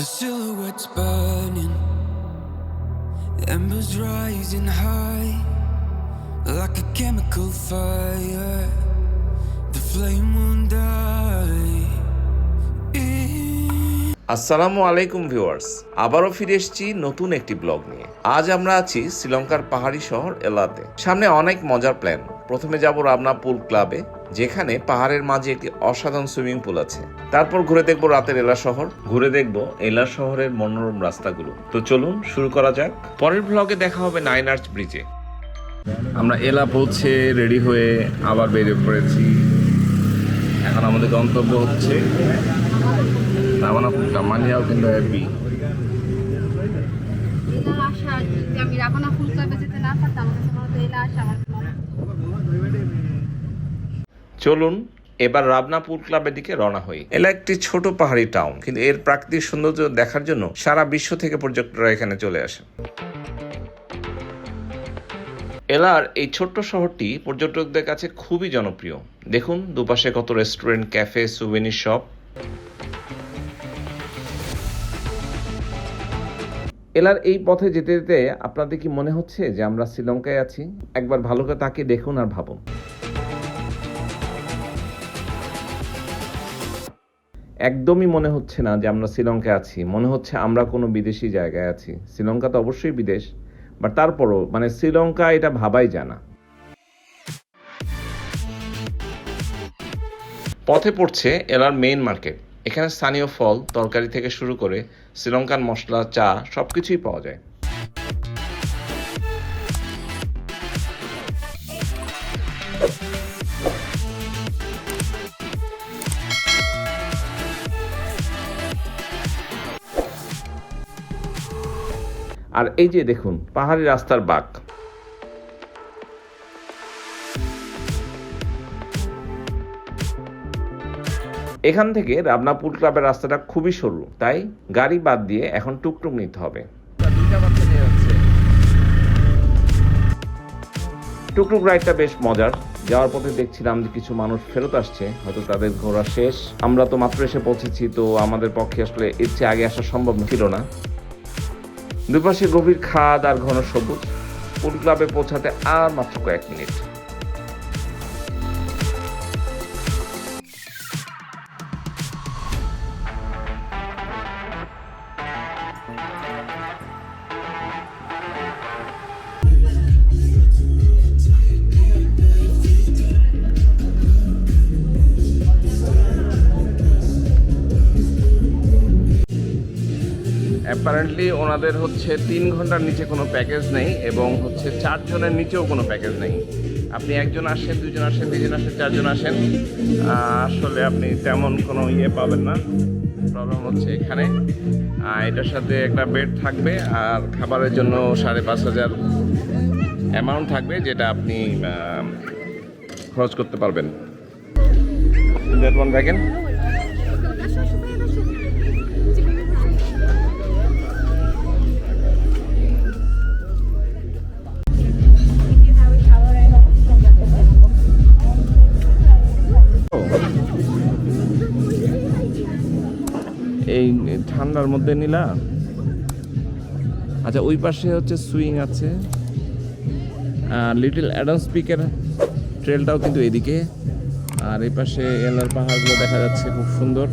The silhouettes burning, embers rising high. Like a chemical fire. The flame won't die. আসসালামু আলাইকুম viewers. আবারও ফিরে এসেছি নতুন একটি ব্লগ নিয়ে। আজ আমরা আছি শ্রীলঙ্কার পাহাড়ি শহর এলাতে। সামনে অনেক মজার প্ল্যান। প্রথমে যাব রাবনা পুল ক্লাবে, যেখানে পাহাড়ের মাঝে একটি অসাধারণ সুইমিং পুল আছে। তারপর ঘুরে দেখব রাতের এলা শহর, ঘুরে দেখব এলা শহরের মনোরম রাস্তাগুলো। তো চলুন, শুরু করা যাক। পরের ব্লগে দেখা হবে নাইন আর্চ ব্রিজে আমরা এলা পৌঁছে রেডি হয়ে আবার বেরিয়ে পড়েছি। এখন আমাদের গন্তব্য হচ্ছে রাবানা ফুলটা মানিয়াও কিন্তু হ্যাপি আমি না আমার কাছে এলা আমার চলুন এবার রাবনাপুর ক্লাবের দিকে রওনা হই। এলা একটি ছোট পাহাড়ি টাউন কিন্তু এর প্রাকৃতিক সৌন্দর্য দেখার জন্য সারা বিশ্ব থেকে পর্যটকরা এখানে চলে আসে এলার এই ছোট্ট শহরটি পর্যটকদের কাছে খুবই জনপ্রিয়। দেখুন দুপাশে কত রেস্টুরেন্ট ক্যাফে সুভেনির শপ এলার এই পথে যেতে যেতে আপনাদের কি মনে হচ্ছে যে আমরা শ্রীলঙ্কায় আছি? একবার ভালো করে তাকে দেখুন আর ভাবুন। একদমই মনে হচ্ছে না যে আমরা শ্রীলঙ্কায় আছি। মনে হচ্ছে আমরা কোনো বিদেশি জায়গায় আছি। শ্রীলঙ্কা তো অবশ্যই বিদেশ বাট তারপরও মানে শ্রীলঙ্কা এটা ভাবাই যায় না। পথে পড়ছে এলার মেইন মার্কেট এখানে স্থানীয় ফল, তরকারি থেকে শুরু করে শ্রীলঙ্কান মশলা চা সবকিছুই পাওয়া যায়। আর এই যে দেখুন পাহাড়ি রাস্তার বাঁক এখান থেকে রাবনাপুর ক্লাবের রাস্তাটা খুবই সরু, তাই গাড়ি বাদ দিয়ে এখন টুকটুক নিতে হবে। টুকটুক রাইডটা বেশ মজার। যাওয়ার পথে দেখছিলাম যে কিছু মানুষ ফেরত আসছে, হয়তো তাদের ঘোরা শেষ। আমরা তো মাত্র এসে পৌঁছেছি, তো আমাদের পক্ষে আসলে এর চেয়ে আগে আসা সম্ভব ছিল না। দুপাশে গভীর খাদ আর ঘন সবুজ। পুল ক্লাবে পৌঁছাতে আর মাত্র কয়েক মিনিট। অ্যাপারেন্টলি ওনাদের হচ্ছে তিন ঘণ্টার নিচে কোনো প্যাকেজ নেই এবং হচ্ছে চারজনের নিচেও কোনো প্যাকেজ নেই। আপনি একজন আসেন, দুজন আসেন, তিনজন আসেন, চারজন আসেন। আসলে আপনি তেমন কোনো ইয়ে পাবেন না। প্রবলেম হচ্ছে এখানে। এটার সাথে একটা বেড থাকবে আর খাবারের জন্য সাড়ে পাঁচ হাজার অ্যামাউন্ট থাকবে যেটা আপনি খরচ করতে পারবেন। ব্যাগেন ঠান্ডার মধ্যে নিলা। আচ্ছা ওই পাশে হচ্ছে সুইং আছে। লিটল অ্যাডাম স্পিকার ট্রেলটাও কিন্তু এদিকে। আর এই পাশে এলার পাহাড়গুলো দেখা যাচ্ছে খুব সুন্দর।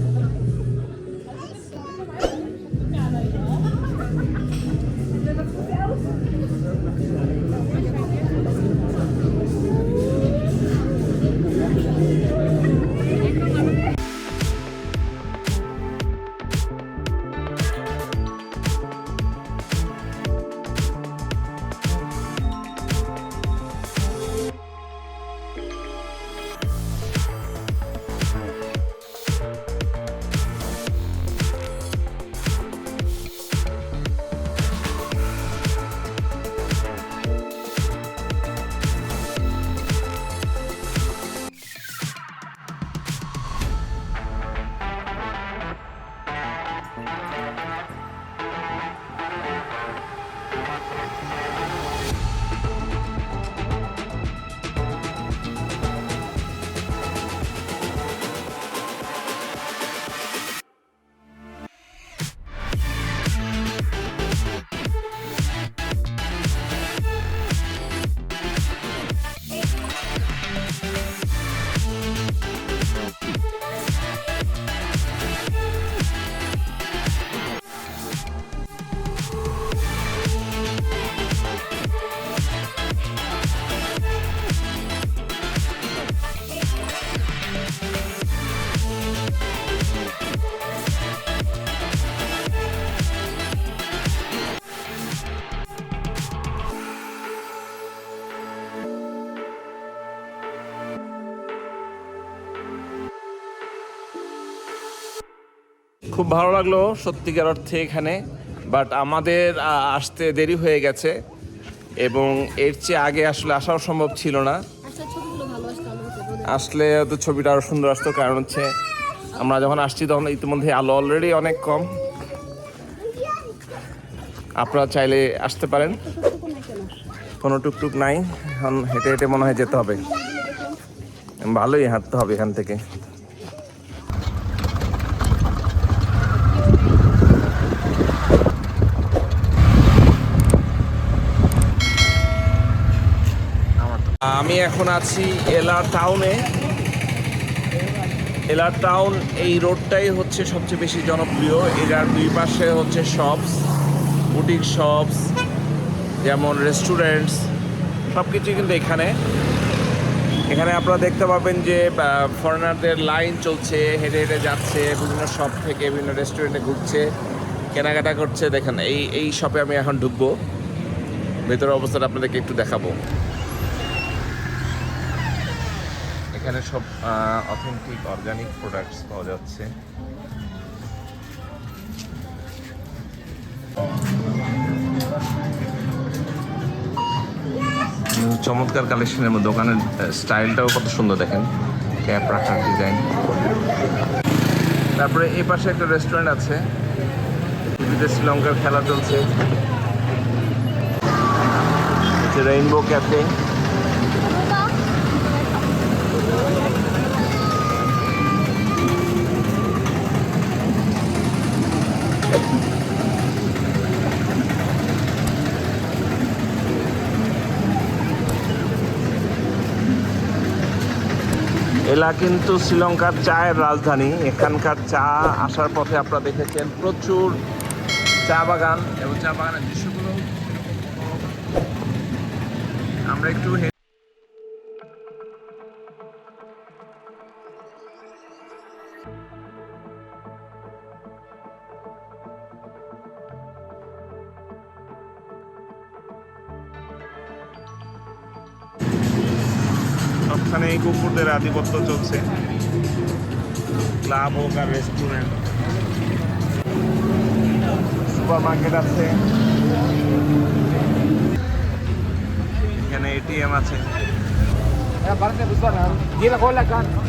খুব ভালো লাগল সত্যিকার অর্থে এখানে বাট আমাদের আসতে দেরি হয়ে গেছে এবং এর চেয়ে আগে আসলে আসাও সম্ভব ছিল না। আসলে তো ছবিটা আরও সুন্দর আসতো কারণ হচ্ছে আমরা যখন আসছি তখন ইতিমধ্যে আলো অলরেডি অনেক কম আপনারা চাইলে আসতে পারেন? কোনো টুকটুক নাই এখন হেঁটে হেঁটে মনে হয় যেতে হবে ভালোই হাঁটতে হবে এখান থেকে আমি এখন আছি এলার টাউনে। এলার টাউন এই রোডটাই হচ্ছে সবচেয়ে বেশি জনপ্রিয়। এটার দুই পাশে হচ্ছে শপস, বুটিক শপস, যেমন রেস্টুরেন্টস সব কিছুই কিন্তু এখানে। এখানে আপনারা দেখতে পাবেন যে ফরেনারদের লাইন চলছে, হেঁটে হেঁটে যাচ্ছে, বিভিন্ন শপ থেকে বিভিন্ন রেস্টুরেন্টে ঘুরছে, কেনাকাটা করছে। দেখেন, এই এই শপে আমি এখন ঢুকবো। ভেতরের অবস্থাটা আপনাদেরকে একটু দেখাবো। এখানে সব অথেন্টিক অর্গানিক প্রোডাক্টস পাওয়া যাচ্ছে। চমৎকার কালেকশনের মধ্যে দোকানের স্টাইলটাও কত সুন্দর দেখেন। ক্যাপ রাখার ডিজাইন তারপরে এই পাশে একটা রেস্টুরেন্ট আছে। টিভিতে শ্রীলঙ্কার খেলা চলছে। রেইনবো ক্যাফে এলা কিন্তু শ্রীলঙ্কার চায়ের রাজধানী। এখানকার চা আসার পথে আপনারা দেখেছেন প্রচুর চা বাগান এবং চা বাগানের দৃশ্যগুলো। আমরা একটু সবখানে এই কুকুরদের আধিপত্য চলছে। ক্লাব হোক আর রেস্টুরেন্ট সুপার মার্কেট আছে। এখানে এটিএম আছে। দূরে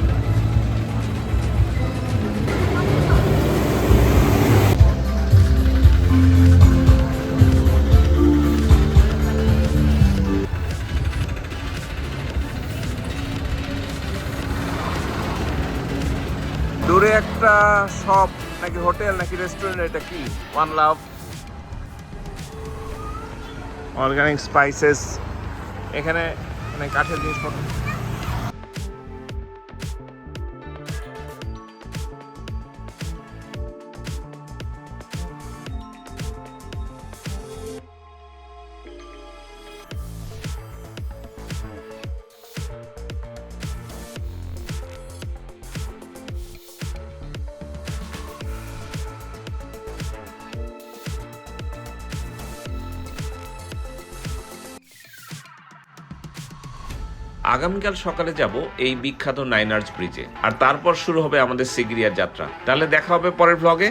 শপ নাকি হোটেল নাকি রেস্টুরেন্ট, এটা কি? ওয়ান লাভ অর্গানিক স্পাইসেস এখানে মানে কাঠের জিনিসপত্র। আগামীকাল সকালে যাব এই বিখ্যাত নাইনার্স ব্রিজে। আর তারপর শুরু হবে আমাদের সিগরিয়ার যাত্রা। তাহলে দেখা হবে পরের ব্লগে